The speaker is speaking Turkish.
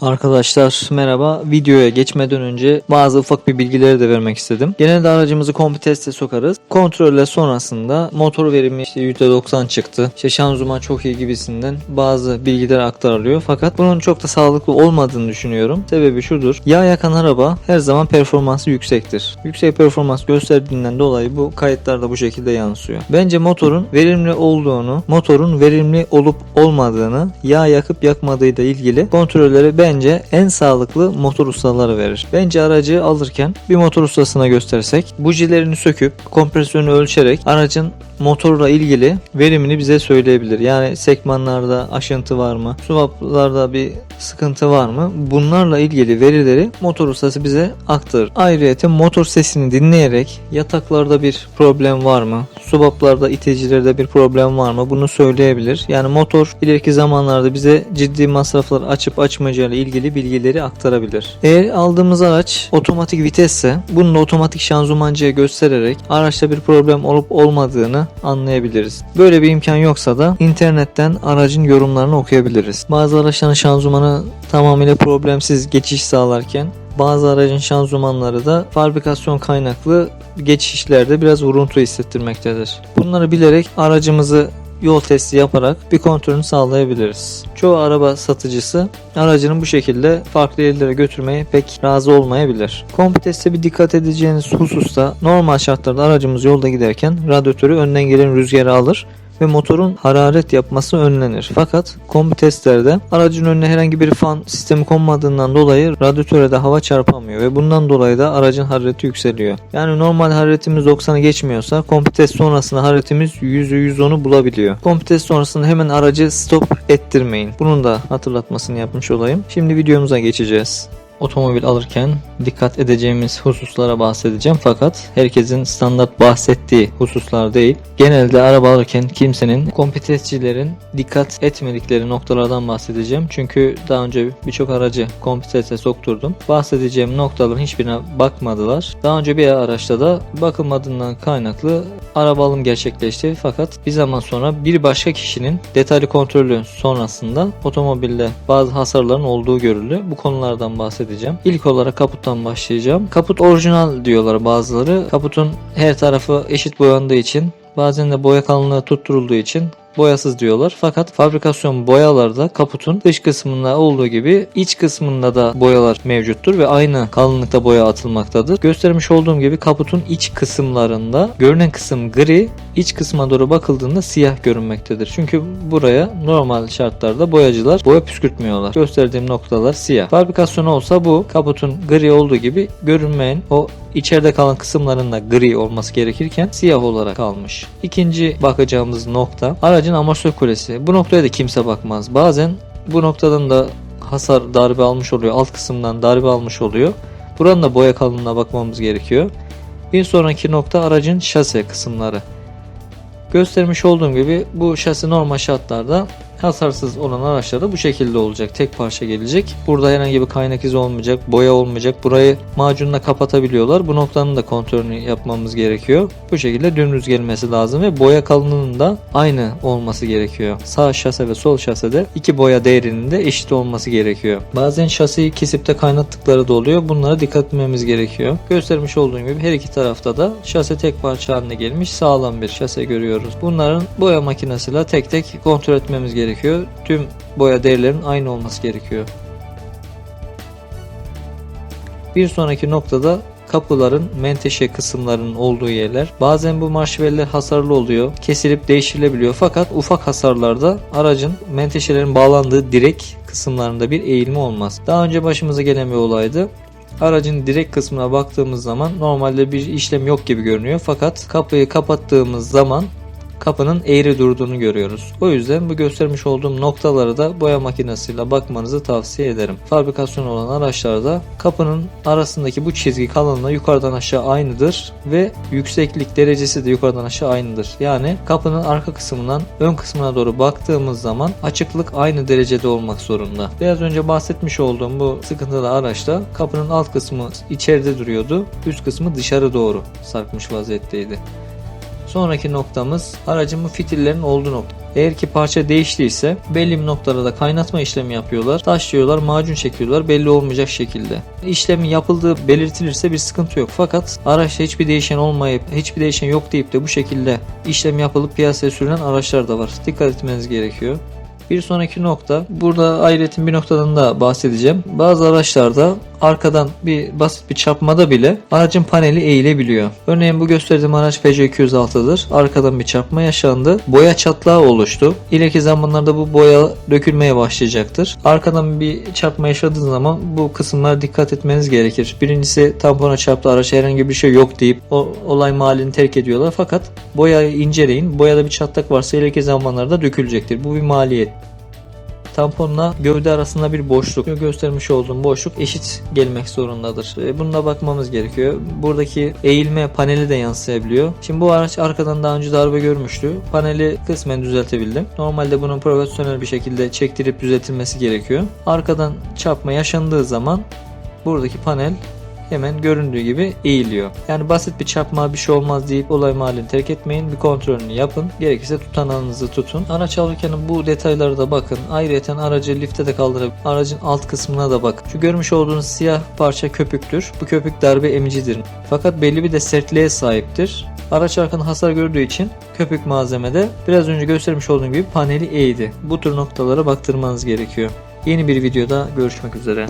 Arkadaşlar merhaba. Videoya geçmeden önce bazı ufak bir bilgileri de vermek istedim. Genelde aracımızı kombi teste sokarız. Kontrolle sonrasında motor verimi işte %90 çıktı. İşte şanzıman çok iyi gibisinden bazı bilgiler aktarılıyor. Fakat bunun çok da sağlıklı olmadığını düşünüyorum. Sebebi şudur. Yağ yakan araba her zaman performansı yüksektir. Yüksek performans gösterdiğinden dolayı bu kayıtlarda bu şekilde yansıyor. Bence motorun verimli olduğunu, motorun verimli olup olmadığını, yağ yakıp yakmadığıyla ilgili kontrolleri bence en sağlıklı motor ustaları verir. Bence aracı alırken bir motor ustasına göstersek bujilerini söküp kompresyonu ölçerek aracın motorla ilgili verimini bize söyleyebilir. Yani sekmanlarda aşıntı var mı? Swaplarda bir sıkıntı var mı? Bunlarla ilgili verileri motor ustası bize aktarır. Ayrıca motor sesini dinleyerek yataklarda bir problem var mı? Swaplarda iticilerde bir problem var mı? Bunu söyleyebilir. Yani motor ileriki zamanlarda bize ciddi masraflar açıp açmayacağıyla ilgili bilgileri aktarabilir. Eğer aldığımız araç otomatik vitesse bunu da otomatik şanzımancıya göstererek araçta bir problem olup olmadığını anlayabiliriz. Böyle bir imkan yoksa da internetten aracın yorumlarını okuyabiliriz. Bazı araçların şanzımanı tamamıyla problemsiz geçiş sağlarken bazı aracın şanzımanları da fabrikasyon kaynaklı geçişlerde biraz vuruntu hissettirmektedir. Bunları bilerek aracımızı yol testi yaparak bir kontrolünü sağlayabiliriz. Çoğu araba satıcısı aracını bu şekilde farklı yerlere götürmeye pek razı olmayabilir. Kombi testte bir dikkat edeceğiniz hususta normal şartlarda aracımız yolda giderken radyatörü önden gelen rüzgarı alır ve motorun hararet yapması önlenir. Fakat kombi testlerde aracın önüne herhangi bir fan sistemi konmadığından dolayı radyatöre de hava çarpamıyor ve bundan dolayı da aracın harareti yükseliyor. Yani normal hararetimiz 90'ı geçmiyorsa kombi test sonrasında hararetimiz 100'ü 110'u bulabiliyor. Kombi test sonrasında hemen aracı stop ettirmeyin. Bunun da hatırlatmasını yapmış olayım. Şimdi videomuza geçeceğiz otomobil alırken dikkat edeceğimiz hususlara bahsedeceğim fakat herkesin standart bahsettiği hususlar değil. Genelde araba alırken kimsenin kompetensçilerin dikkat etmedikleri noktalardan bahsedeceğim. Çünkü daha önce birçok aracı kompetensle sokturdum. Bahsedeceğim noktaların hiçbirine bakmadılar. Daha önce bir araçta da bakılmadığından kaynaklı araba alım gerçekleşti fakat bir zaman sonra bir başka kişinin detaylı kontrolü sonrasında otomobilde bazı hasarların olduğu görüldü. Bu konulardan bahsedeceğim bahsedeceğim. İlk olarak kaputtan başlayacağım. Kaput orijinal diyorlar bazıları. Kaputun her tarafı eşit boyandığı için bazen de boya kalınlığı tutturulduğu için boyasız diyorlar. Fakat fabrikasyon boyalarda kaputun dış kısmında olduğu gibi iç kısmında da boyalar mevcuttur ve aynı kalınlıkta boya atılmaktadır. Göstermiş olduğum gibi kaputun iç kısımlarında görünen kısım gri, iç kısma doğru bakıldığında siyah görünmektedir. Çünkü buraya normal şartlarda boyacılar boya püskürtmüyorlar. Gösterdiğim noktalar siyah. Fabrikasyon olsa bu kaputun gri olduğu gibi görünmeyen o içeride kalan kısımlarında gri olması gerekirken siyah olarak kalmış. İkinci bakacağımız nokta aracın amortisör kulesi. Bu noktaya da kimse bakmaz. Bazen bu noktadan da hasar darbe almış oluyor. Alt kısımdan darbe almış oluyor. Buranın da boya kalınlığına bakmamız gerekiyor. Bir sonraki nokta aracın şase kısımları. Göstermiş olduğum gibi bu şasi normal şartlarda hasarsız olan araçlarda bu şekilde olacak. Tek parça gelecek. Burada herhangi bir kaynak izi olmayacak, boya olmayacak. Burayı macunla kapatabiliyorlar. Bu noktanın da kontrolünü yapmamız gerekiyor. Bu şekilde dümdüz gelmesi lazım ve boya kalınlığının da aynı olması gerekiyor. Sağ şase ve sol şasede iki boya değerinin de eşit olması gerekiyor. Bazen şasiyi kesip de kaynattıkları da oluyor. Bunlara dikkat etmemiz gerekiyor. Göstermiş olduğum gibi her iki tarafta da şase tek parça haline gelmiş sağlam bir şase görüyoruz. Bunların boya makinesiyle tek tek kontrol etmemiz gerekiyor gerekiyor. Tüm boya değerlerin aynı olması gerekiyor. Bir sonraki noktada kapıların menteşe kısımlarının olduğu yerler. Bazen bu marşveller hasarlı oluyor. Kesilip değiştirilebiliyor. Fakat ufak hasarlarda aracın menteşelerin bağlandığı direk kısımlarında bir eğilme olmaz. Daha önce başımıza gelen bir olaydı. Aracın direk kısmına baktığımız zaman normalde bir işlem yok gibi görünüyor. Fakat kapıyı kapattığımız zaman kapının eğri durduğunu görüyoruz. O yüzden bu göstermiş olduğum noktaları da boya makinesiyle bakmanızı tavsiye ederim. Fabrikasyon olan araçlarda kapının arasındaki bu çizgi kalınlığı yukarıdan aşağı aynıdır ve yükseklik derecesi de yukarıdan aşağı aynıdır. Yani kapının arka kısmından ön kısmına doğru baktığımız zaman açıklık aynı derecede olmak zorunda. Biraz önce bahsetmiş olduğum bu sıkıntılı araçta kapının alt kısmı içeride duruyordu. Üst kısmı dışarı doğru sarkmış vaziyetteydi. Sonraki noktamız aracın bu fitillerin olduğu nokta. Eğer ki parça değiştiyse belli bir noktada kaynatma işlemi yapıyorlar. Taşlıyorlar, macun çekiyorlar belli olmayacak şekilde. İşlemin yapıldığı belirtilirse bir sıkıntı yok. Fakat araçta hiçbir değişen olmayıp hiçbir değişen yok deyip de bu şekilde işlem yapılıp piyasaya sürülen araçlar da var. Dikkat etmeniz gerekiyor. Bir sonraki nokta, burada ayrıca bir noktadan da bahsedeceğim. Bazı araçlarda arkadan bir basit bir çarpmada bile aracın paneli eğilebiliyor. Örneğin bu gösterdiğim araç Peugeot 206'dır. Arkadan bir çarpma yaşandı. Boya çatlağı oluştu. İleriki zamanlarda bu boya dökülmeye başlayacaktır. Arkadan bir çarpma yaşadığı zaman bu kısımlara dikkat etmeniz gerekir. Birincisi tampona çarptı araç herhangi bir şey yok deyip o olay mahallini terk ediyorlar. Fakat boyayı inceleyin. Boyada bir çatlak varsa ileriki zamanlarda dökülecektir. Bu bir maliyet tamponla gövde arasında bir boşluk göstermiş olduğum boşluk eşit gelmek zorundadır. E, Bununla bakmamız gerekiyor. Buradaki eğilme paneli de yansıyabiliyor. Şimdi bu araç arkadan daha önce darbe görmüştü. Paneli kısmen düzeltebildim. Normalde bunun profesyonel bir şekilde çektirip düzeltilmesi gerekiyor. Arkadan çarpma yaşandığı zaman buradaki panel hemen göründüğü gibi eğiliyor. Yani basit bir çarpma bir şey olmaz deyip olay mahallini terk etmeyin. Bir kontrolünü yapın. Gerekirse tutanağınızı tutun. Araç alırken bu detaylara da bakın. Ayrıca aracı lifte de kaldırıp aracın alt kısmına da bakın. Şu görmüş olduğunuz siyah parça köpüktür. Bu köpük darbe emicidir. Fakat belli bir de sertliğe sahiptir. Araç arkadan hasar gördüğü için köpük malzemede biraz önce göstermiş olduğum gibi paneli eğdi. Bu tür noktalara baktırmanız gerekiyor. Yeni bir videoda görüşmek üzere.